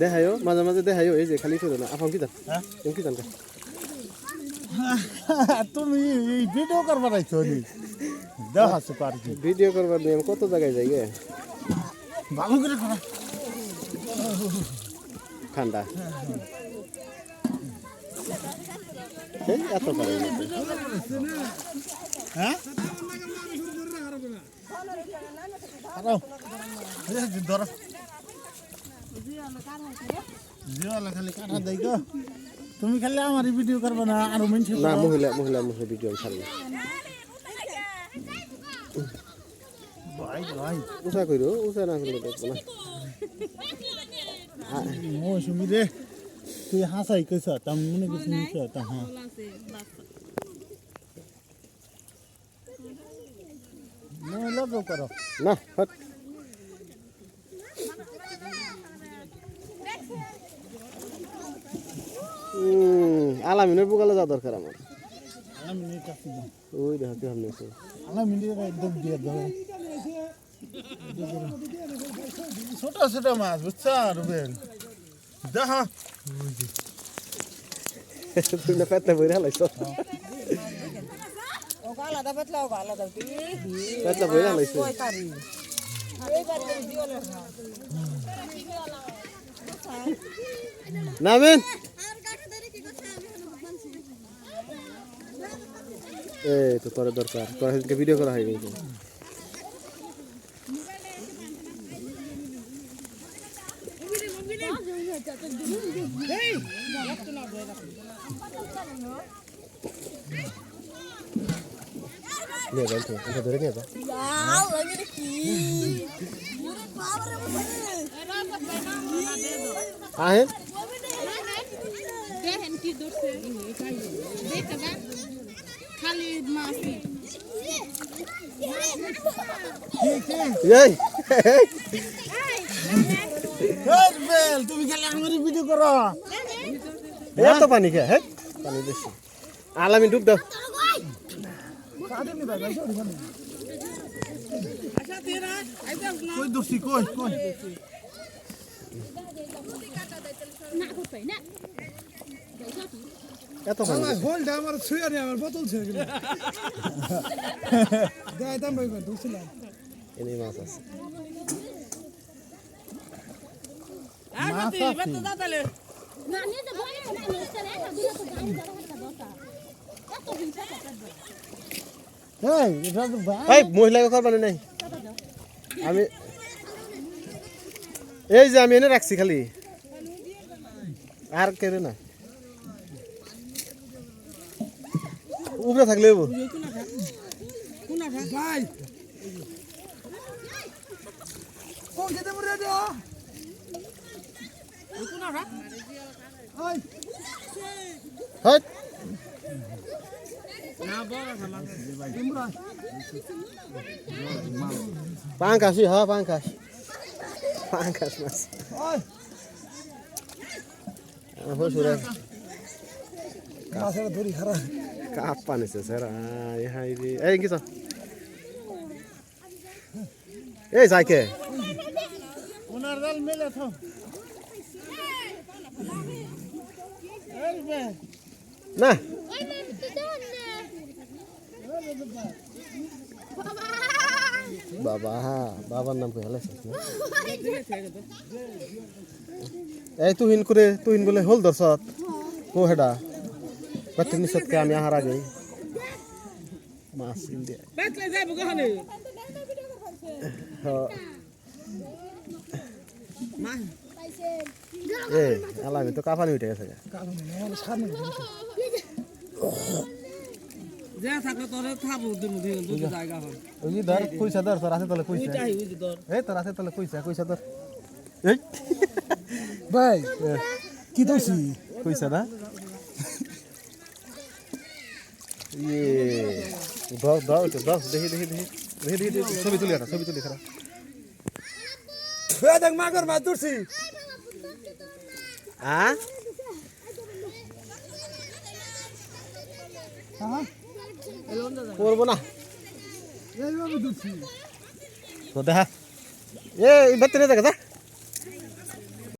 দেখাইও মাঝে মাঝে দেখাইও এই যে খালি করে না। আপন কি জান হ্যাঁ? তুমি কি জান তুমি এই ভিডিও করবার আইছো নি? দেখাচ্ছ পার কি? ভিডিও করবার নিয়ে আমি কত জায়গায় যাই গে? ভালো করে করা ঠান্ডা। এই এত পারে। হ্যাঁ আরও এই যে ধরো। জিওলা খালি কাটা দেই গো। তুমি খালি আমার ভিডিও করবে না আর মানুষ না মহিলা মহিলা মহিলা ভিডিও আমি ছাড়ি না। ভাই ভাই। উষা কইরো উষা না করলে দেখব না। মৌসুমি রে তুই হাসাই কইছ তাম মনে কিছু নিছ তা হ্যাঁ। তো করো। না হট উম, আলামিনের বুকালে যাওয়া দরকার আমার। ওই দেখো কি ভাবনা আছে একদম দিয়ে দেবো ছোট ছোট মাছ বুঝছা দেখা। তুই না পেটটা বইরা হালাইছ। আলাদা পাতলা নামেন। তো তোর দরকার। তোর সেদিনকে ভিডিও করা হয়নি তো। নিয়ে যান তো এটা ধরে নিয়ে যাও। যাও আহেন দেখেন কি ধরছে দেখতে খালি মাছি এই রুবেল তুমি খালি আমার ভিডিও করো। এত পানি খা হ্যাঁ? পানি বেশি আলামি ডুব দাও। কই দোষী কই কই এত পানি হোলটা আমার ছুঁয়ে নেই আমার বোতল ছুঁয়ে গেল দাম না নিয়ে তো বলে না নিয়ে তো না দূরে তো গাড়ি হাতে দোতা এত তো ভাই। এই মহিলাকে করবানি নাই। আমি এই যে আমি এনে রাখছি খালি। আর কেড়ে না। উপরে থাকলে হ্যাঁ মাছ। হসুরে মাছের ধরি খারাপ কাপ পানিছে স্যার আয় হাই রে। এই, কি এই, যাইকে। ওনার জাল মেলে তো এই বে না। ওই মে তুই দন বাবা বাবার নাম কই? না? এই তুহিন করে, তুহিন বলে, হল দর্শত কো হেডা কত নিষেধকে আমি আহার আগে মাছ যাব কখনো এ, আলামি তো কাপানি উঠে গেছে যা থাকলে তোর থাকব দুটো জায়গা হয়। ওই যে ধর পয়সা ধর তোর আছে তাহলে পয়সা এটাই ওই যে তোর এই তোর আছে তাহলে পয়সা পয়সা ধর। এই। ভাই কি দোষী পয়সা না? ইয়ে দাও একটু দাও দেখি দেখি দেখি দেখি দেখি ছবি তুলি একটা ছবি তুলি খারাপ দেখ মাগর মাছ ধরছি। আ? করব না। তো দেখা। এ বেতনে দেখা